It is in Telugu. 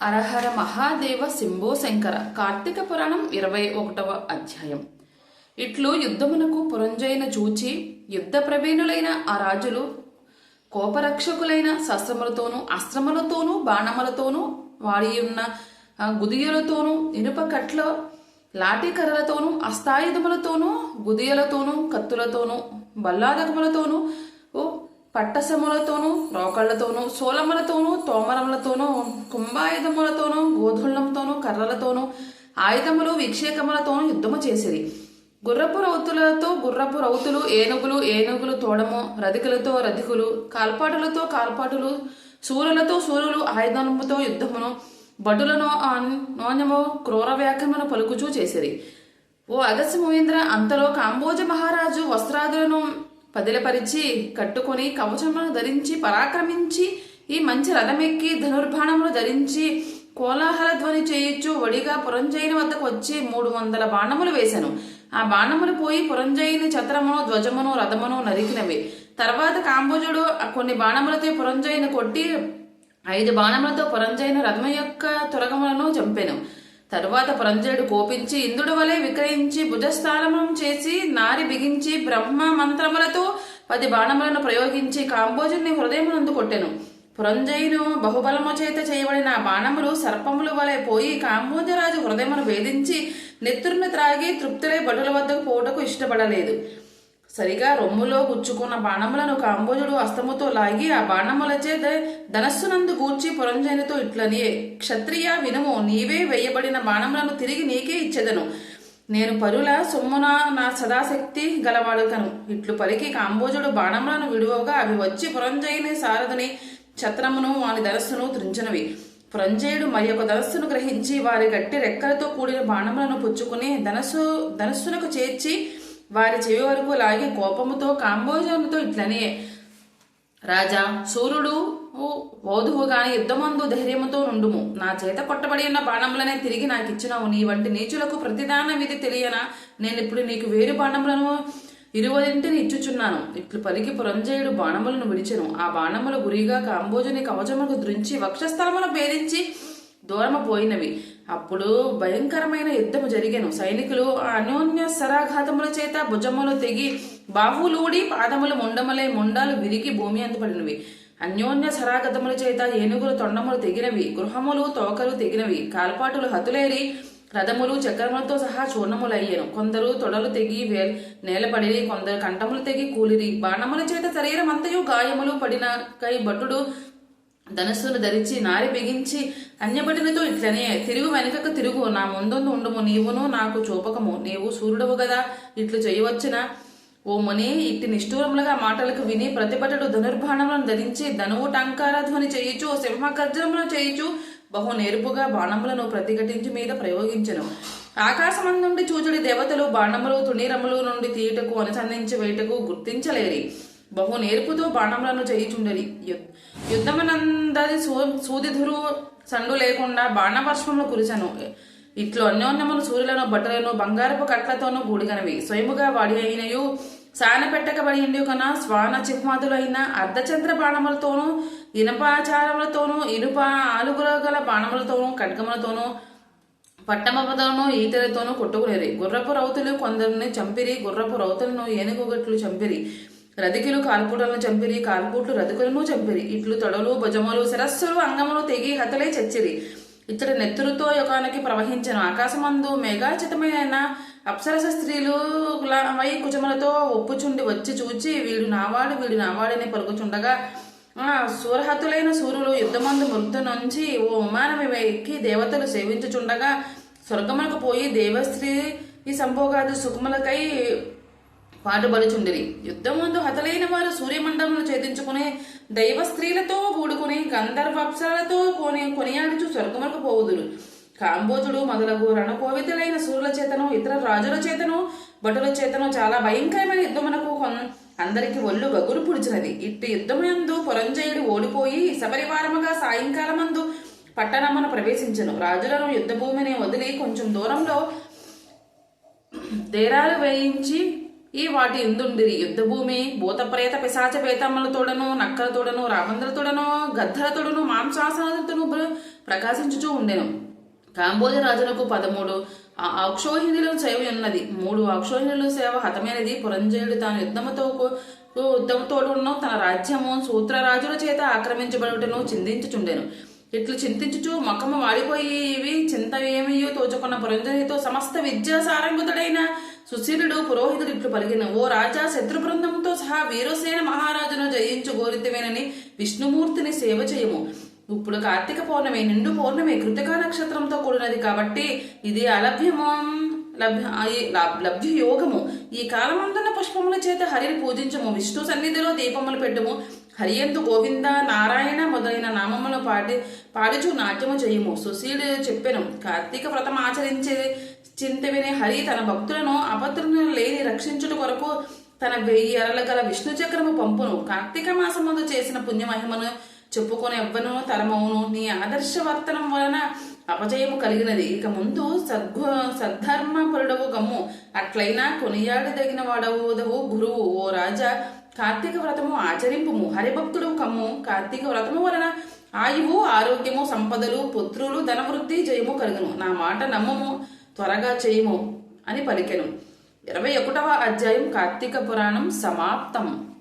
అరహర మహాదేవ శంభో శంకర కార్తీక పురాణం ఇరవై ఒకటవ అధ్యాయం. ఇట్లు యుద్ధమునకు పురంజైన చూచి యుద్ధ ప్రవీణులైన ఆ రాజులు కోపరక్షకులైన శస్త్రములతోనూ అస్త్రములతోనూ బాణములతోనూ వాడి ఉన్న గుదియలతోనూ ఇనుప కట్ల లాఠీకర్రలతోనూ అస్తాయుధములతోనూ గుదియలతోనూ కత్తులతోనూ బల్లాదకములతోనూ పట్టసములతోనూ రోకళ్ళతోనూ సోలములతోనూ తోమరములతోనూ కుంభాయుధములతోనూ గోధుళ్ళంతోనూ కర్రలతోనూ ఆయుధములు విక్షేకములతోనూ యుద్ధము చేసిరి. గుర్రపు రౌతులతో గుర్రపు రౌతులు ఏనుగులు ఏనుగులు తోడము రధికులతో రధికులు కాల్పాటులతో కాల్పాటులు సూర్యులతో సూర్యులు ఆయుధములతో యుద్ధమును బటులను నోన్యము క్రూర వ్యాఖ్యమును పలుకుచూ చేసిరి. ఓ అగస్య మహేంద్ర అంతలో కాంబోజ మహారాజు వస్త్రాదులను పదిలపరిచి కట్టుకొని కవచములను ధరించి పరాక్రమించి ఈ మంచి రథమెక్కి ధనుర్బాణములు ధరించి కోలాహల ధ్వని చేయొచ్చు వడిగా పురంజయుని వద్దకు వచ్చి మూడు వందల బాణములు వేశాను ఆ బాణములు పోయి పురంజయుని చత్రమును ధ్వజమును రథమును నరికినవి. తర్వాత కాంబోజుడు ఆ కొన్ని బాణములతో పురంజయుని కొట్టి ఐదు బాణములతో పురంజయుని రథము యొక్క తురగములను చంపాను. తరువాత పురంజయుడు కోపించి ఇంద్రుడు వలె విక్రయించి భుజస్థానమం చేసి నారి బిగించి బ్రహ్మ మంత్రములతో పది బాణములను ప్రయోగించి కాంబోజుని హృదయమునందు కొట్టెను. పురంజయును బహుబలము చేత చేయబడిన బాణములు సర్పములు వలె పోయి కాంబోజరాజు హృదయమును వేధించి నెత్తురును త్రాగి తృప్తులై భటుల వద్దకు పోవటకు ఇష్టపడలేదు. సరిగా రొమ్ములో గుచ్చుకున్న బాణములను కాంబోజుడు అస్తముతో లాగి ఆ బాణములచే ద- ధనస్సునందు గూర్చి పురంజయునితో ఇట్లనియే క్షత్రియ వినుము నీవే వేయబడిన బాణములను తిరిగి నీకే ఇచ్చెదను. నేను పరుల సొమ్మున నా సదాశక్తి గలవాడుకను ఇట్లు పలికి కాంబోజుడు బాణములను విడువగా అవి వచ్చి పురంజయుని సారథుని ఛత్రమును వాని ధనస్సును త్రించినవి. పురంజయుడు మరి ఒక ధనస్సును గ్రహించి వారి గట్టి రెక్కలతో కూడిన బాణములను పుచ్చుకుని ధనస్సు ధనస్సునకు చేర్చి వారి చెవి వరకు లాగి కోపముతో కాంబోజనుతో ఇట్లనే రాజా సూర్యుడు వౌధువు గాని యుద్ధమందు ధైర్యముతో నుండుము. నా చేత కొట్టబడి ఉన్న బాణములనే తిరిగి నాకు ఇచ్చినావు నీ వంటి నీచులకు ప్రతిదాన విధి తెలియనా? నేను ఇప్పుడు నీకు వేరు బాణములను ఇరువదింటిని ఇచ్చుచున్నాను. ఇట్లు పలికి పురంజయుడు బాణములను విడిచెను. ఆ బాణముల గురిగా కాంబోజుని కవచములకు దృంచి వక్షస్థలమును భేదించి దూరము పోయినవి అప్పుడు భయంకరమైన యుద్ధము జరిగాను. సైనికులు ఆ అన్యోన్య సరాఘాతముల చేత భుజములు తెగి బాహులూడి పాదములు ముండములై ముండాలు విరిగి భూమి అందుపడినవి అన్యోన్య సరాగతముల చేత ఏనుగులు తొండములు తెగినవి గృహములు తోకలు తెగినవి కాల్పాటులు హతులేరి రథములు చక్రములతో సహా చూర్ణములయ్యాను. కొందరు తొడలు తెగి వే నేలపడి కొందరు కంఠములు తెగి కూలిరి. బాణముల చేత శరీరం అంతయు గాయములు పడిన కై భటుడు ధనస్సును ధరించి నారి బిగించి అన్యబడినతో ఇట్లనే తిరుగు వెనుకకు తిరుగు. నా ముందుందు ఉండుము నీవును నాకు చూపకము. నీవు సూర్యుడవు గదా ఇట్లు చేయవచ్చునా? ఓ ముని ఇట్టి నిష్ఠూరములుగా మాటలకు విని ప్రతిభటుడు ధనుర్బాణములను ధరించి ధనువు టంకార ధ్వని చేయుచు సింహగర్జనములను చేయుచు బహు నేర్పుగా బాణములను ప్రతిఘటించి మీద ప్రయోగించను. ఆకాశం నుండి చూచుడి దేవతలు బాణములు తుణీరములు నుండి తీయటకు అనుసంధించి వేయటకు గుర్తించలేరి. బహు నేర్పుతో బాణములను చేయుచుండరి యుద్- యుద్ధమనందరి సూ సూదిధురు సండు లేకుండా బాణవర్షంలో కురిచాను ఇట్లు అన్యోన్యములు సూర్యులను బట్టలను బంగారపు కట్లతోనూ కూడిగనవి స్వయముగా వాడి అయినయు సాన పెట్టకబడి ఉండి కన స్వాన చిహ్మాదులైన అర్ధచంద్ర బాణములతోనూ ఇనపాచారములతోనూ ఇనుప ఆలుగుల గల బాణములతోనూ ఖడ్గములతోనూ పట్టమపదను ఈతలతోనూ కొట్టుకునేరి గుర్రపు రౌతులు కొందరిని చంపిరి గుర్రపు రౌతులను ఏనుగుగట్లు చంపిరి. రధికులు కాల్పుటలను చంపిరి కాల్పుట్లు రధికులను చంపిరి. ఇట్లు తొడలు భుజములు శిరస్సులు అంగములు తెగి హతలై చచ్చిరి. ఇతడు నెత్తురుతో యుగానికి ప్రవహించను. ఆకాశమందు మేఘాచితమైన అప్సరస స్త్రీలు వై కుచములతో ఒప్పుచుండి వచ్చి చూచి వీడు నావాడు వీడు నావాడని పలుకుచుండగా సూరహతులైన సూర్యులు యుద్ధమందు మృతు నుంచి ఓ విమానం ఎక్కి దేవతలు సేవించుచుండగా స్వర్గములకు పోయి దేవస్త్రీ ఈ సంభోగాది సుఖములకై పాటుపడుచుండిరి. యుద్ధముందు హతలైన వారు సూర్యమండలములు ఛేదించుకుని దైవ స్త్రీలతో కూడుకుని గంధర్వప్సలతో కొని కొనియాడుచు స్వర్గములకు పోవుదురు. కాంబోజుడు మొదలగు రణకోవితులైన సూర్యుల చేతను ఇతర రాజుల చేతను భటుల చేతను చాలా భయంకరమైన యుద్ధమునకు అందరికి ఒళ్ళు గగురు పుడిచినది. ఇట్టి యుద్ధమునందు పురంజయుడు ఓడిపోయి సపరివారముగా సాయంకాలమందు పట్టణమును ప్రవేశించను. రాజులను యుద్ధభూమిని వదిలి కొంచెం దూరంలో దేరాలు వేయించి ఈ వాటి ఇందుండిరి యుద్ధభూమి భూతప్రేత పిశాచ పేతమ్మలతోడను నక్కలతోడను రామందలతోడను గద్దలతోడను మాంసాసనతను ప్రకాశించుచూ ఉండెను. కాంబోజ రాజులకు పదమూడు. ఆ అక్షోహిణుల సేవ ఉన్నది మూడు. అక్షోహిణుల సేవ హతమైనది. పురంజయుడు తాను యుద్ధముతో కు- యుద్ధముతోడును తన రాజ్యము సూత్రరాజుల చేత ఆక్రమించబడుటను చిందించుచుండెను ఇట్లు చింతించుచు మొఖము వాడిపోయి ఇవి చింత ఏమయ్యో తోచుకున్న పురంజయునితో సమస్త విద్యా సారంగుతుడైన సుశీలుడు పురోహితుడు ఇట్లు పలికిన ఓ రాజా శత్రు బృందంతో సహా వీరసేన మహారాజును జయించు గోరితమేనని విష్ణుమూర్తిని సేవ చేయము. ఇప్పుడు కార్తీక పౌర్ణమి నిండు పౌర్ణమి కృతికా నక్షత్రంతో కూడినది కాబట్టి ఇది అలభ్యము లభ్య లభ్య యోగము. ఈ కాలమందున పుష్పముల చేత హరిని పూజించము. విష్ణు సన్నిధిలో దీపములు పెట్టుము. హరియందు గోవింద నారాయణ మొదలైన నామములు పాటి పాడుచు నాట్యము చేయము. సుశీలు చెప్పెను కార్తీక వ్రతం ఆచరించే చింత వినే హరి తన భక్తులను అపత్రులను లేని రక్షించుట కొరకు తన వెయ్యి అరల గల విష్ణు చక్రము పంపును. కార్తీక మాసమందు చేసిన పుణ్యమహిమను చెప్పుకొని ఎవ్వను తరమవును. నీ ఆదర్శవర్తనం వలన అపజయము కలిగినది. ఇక ముందు సద్గు సద్ధర్మపరుడవు గమ్ము. అట్లయినా కొనియాడదగిన వాడవుదవు గురువు. ఓ రాజా కార్తీక వ్రతము ఆచరింపుము. హరిభక్తుడు కమ్ము. కార్తీక వ్రతము వలన ఆయువు ఆరోగ్యము సంపదలు పుత్రులు ధనవృద్ధి జయము కలుగును. నా మాట నమ్మము. త్వరగా చేయము అని పలికెను. ఇరవై ఒకటవ అధ్యాయం కార్తీక పురాణం సమాప్తం.